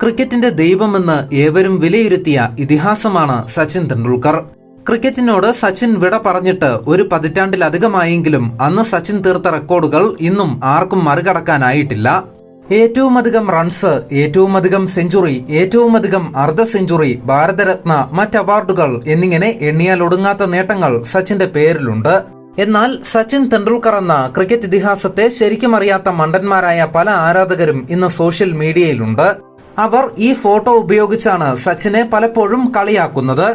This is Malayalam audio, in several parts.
ക്രിക്കറ്റിന്റെ ദൈവമെന്ന് ഏവരും വിലയിരുത്തിയ ഇതിഹാസമാണ് സച്ചിൻ തെണ്ടുൽക്കർ ക്രിക്കറ്റിനോട് സച്ചിൻ വിട പറഞ്ഞിട്ട് ഒരു പതിറ്റാണ്ടിലധികമായെങ്കിലും അന്ന് സച്ചിൻ തീർത്ത റെക്കോർഡുകൾ ഇന്നും ആർക്കും മറികടക്കാനായിട്ടില്ല. ഏറ്റവുമധികം റൺസ് ഏറ്റവുമധികം സെഞ്ചുറി ഏറ്റവുമധികം അർദ്ധ സെഞ്ചുറി ഭാരതരത്ന മറ്റ് അവാർഡുകൾ എന്നിങ്ങനെ എണ്ണിയാൽ ഒടുങ്ങാത്ത നേട്ടങ്ങൾ സച്ചിന്റെ പേരിലുണ്ട്. എന്നാൽ സച്ചിൻ തെണ്ടുൽക്കർ എന്ന ക്രിക്കറ്റ് ഇതിഹാസത്തെ ശരിക്കും അറിയാത്ത മണ്ടന്മാരായ പല ആരാധകരും ഇന്ന് സോഷ്യൽ മീഡിയയിലുണ്ട് അവർ ഈ ഫോട്ടോ ഉപയോഗിച്ചാണ് സച്ചിനെ പലപ്പോഴും കളിയാക്കുന്നത്.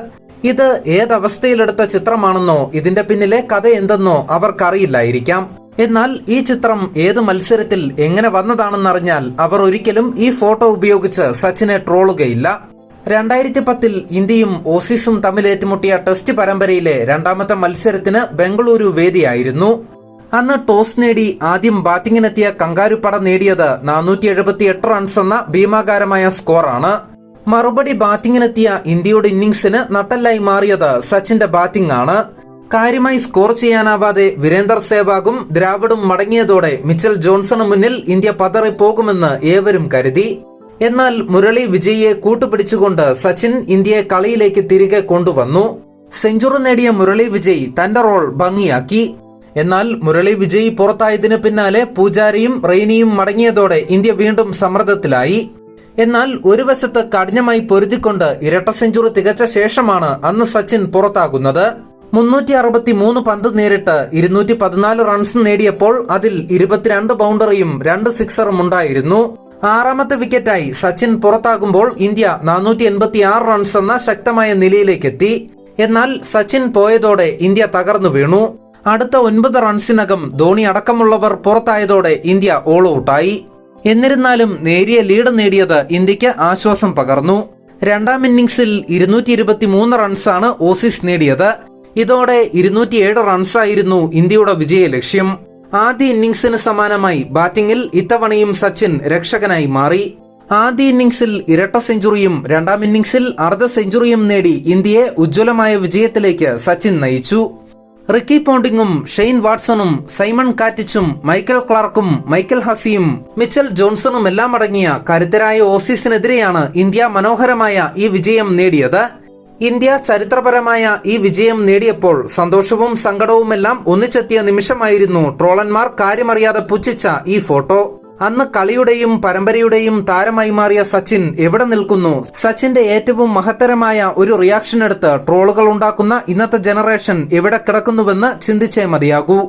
ഇത് ഏതവസ്ഥയിലെടുത്ത ചിത്രമാണെന്നോ ഇതിന്റെ പിന്നിലെ കഥ എന്തെന്നോ അവർക്കറിയില്ലായിരിക്കാം. എന്നാൽ ഈ ചിത്രം ഏത് മത്സരത്തിൽ എങ്ങനെ വന്നതാണെന്നറിഞ്ഞാൽ അവർ ഒരിക്കലും ഈ ഫോട്ടോ ഉപയോഗിച്ച് സച്ചിനെ ട്രോളുകയില്ല. രണ്ടായിരത്തി പത്തിൽ ഇന്ത്യയും ഓസീസും തമ്മിൽ ഏറ്റുമുട്ടിയ ടെസ്റ്റ് പരമ്പരയിലെ രണ്ടാമത്തെ മത്സരത്തിന് ബംഗളൂരു വേദിയായിരുന്നു. അന്ന് ടോസ് നേടി ആദ്യം ബാറ്റിംഗിനെത്തിയ കങ്കാരുപ്പട നേടിയത് നാനൂറ്റി എഴുപത്തി എട്ട് റൺസ് എന്ന ഭീമാകാരമായ സ്കോറാണ് മറുപടി ബാറ്റിംഗിനെത്തിയ ഇന്ത്യയുടെ ഇന്നിംഗ്സിന് നട്ടല്ലായി മാറിയത് സച്ചിന്റെ ബാറ്റിംഗ് ആണ്. കാര്യമായി സ്കോർ ചെയ്യാനാവാതെ വീരേന്ദർ സേവാഗും ദ്രാവിഡും മടങ്ങിയതോടെ മിച്ചൽ ജോൺസണ് മുന്നിൽ ഇന്ത്യ പതറിപ്പോകുമെന്ന് ഏവരും കരുതി. എന്നാൽ മുരളി വിജയിയെ കൂട്ടുപിടിച്ചുകൊണ്ട് സച്ചിൻ ഇന്ത്യയെ കളിയിലേക്ക് തിരികെ കൊണ്ടുവന്നു. സെഞ്ചുറി നേടിയ മുരളി വിജയ് തന്റെ റോൾ ഭംഗിയാക്കി. എന്നാൽ മുരളി വിജയ് പുറത്തായതിനു പിന്നാലെ പൂജാരിയും റെയ്നിയും മടങ്ങിയതോടെ ഇന്ത്യ വീണ്ടും സമ്മർദ്ദത്തിലായി. എന്നാൽ ഒരു വശത്ത് കഠിനമായി പൊരുതിക്കൊണ്ട് ഇരട്ട സെഞ്ചുറി തികച്ച ശേഷമാണ് അന്ന് സച്ചിൻ പുറത്താകുന്നത്. മുന്നൂറ്റി അറുപത്തി മൂന്ന് പന്ത് നേരിട്ട് ഇരുന്നൂറ്റി പതിനാല് റൺസ് നേടിയപ്പോൾ അതിൽ ഇരുപത്തിരണ്ട് ബൗണ്ടറിയും രണ്ട് സിക്സറും ഉണ്ടായിരുന്നു. ആറാമത്തെ വിക്കറ്റായി സച്ചിൻ പുറത്താകുമ്പോൾ ഇന്ത്യ നാനൂറ്റി എൺപത്തി ആറ് റൺസ് എന്ന ശക്തമായ നിലയിലേക്കെത്തി. എന്നാൽ സച്ചിൻ പോയതോടെ ഇന്ത്യ തകർന്നു വീണു. അടുത്ത ഒൻപത് റൺസിനകം ധോണി അടക്കമുള്ളവർ പുറത്തായതോടെ ഇന്ത്യ ഓൾ ഔട്ടായി എന്നിരുന്നാലും നേരിയ ലീഡ് നേടിയത് ഇന്ത്യയ്ക്ക് ആശ്വാസം പകർന്നു. രണ്ടാം ഇന്നിംഗ്സിൽ ഇരുന്നൂറ്റി ഇരുപത്തി മൂന്ന് റൺസാണ് ഓസീസ് നേടിയത്. ഇതോടെ ഇരുന്നൂറ്റിയേഴ് റൺസായിരുന്നു ഇന്ത്യയുടെ വിജയ ലക്ഷ്യം. ആദ്യ ഇന്നിംഗ്സിന് സമാനമായി ബാറ്റിംഗിൽ ഇത്തവണയും സച്ചിൻ രക്ഷകനായി മാറി. ആദ്യ ഇന്നിംഗ്സിൽ ഇരട്ട സെഞ്ചുറിയും രണ്ടാം ഇന്നിംഗ്സിൽ അർദ്ധ സെഞ്ചുറിയും നേടി ഇന്ത്യയെ ഉജ്ജ്വലമായ വിജയത്തിലേക്ക് സച്ചിൻ നയിച്ചു. റിക്കി പോണ്ടിങ്ങും ഷെയ്ൻ വാട്സണും സൈമൺ കാറ്റിച്ചും മൈക്കൽ ക്ലാർക്കും മൈക്കൽ ഹസിയും മിച്ചൽ ജോൺസണും എല്ലാം അടങ്ങിയ കരുത്തരായ ഓസീസിനെതിരെയാണ് ഇന്ത്യ മനോഹരമായ ഈ വിജയം നേടിയത്. ഇന്ത്യ ചരിത്രപരമായ ഈ വിജയം നേടിയപ്പോൾ സന്തോഷവും സങ്കടവുമെല്ലാം ഒന്നിച്ചെത്തിയ നിമിഷമായിരുന്നു ട്രോളന്മാർ കാര്യമറിയാതെ പുച്ഛിച്ച ഈ ഫോട്ടോ. അന്ന് കളിയുടെയും പരമ്പരയുടെയും താരമായി മാറിയ സച്ചിൻ എവിടെ നിൽക്കുന്നു? സച്ചിന്റെ ഏറ്റവും മഹത്തരമായ ഒരു റിയാക്ഷൻ എടുത്ത് ട്രോളുകൾ ഉണ്ടാക്കുന്ന ഇന്നത്തെ ജനറേഷൻ എവിടെ കിടക്കുന്നുവെന്ന് ചിന്തിച്ചേ മതിയാകൂ.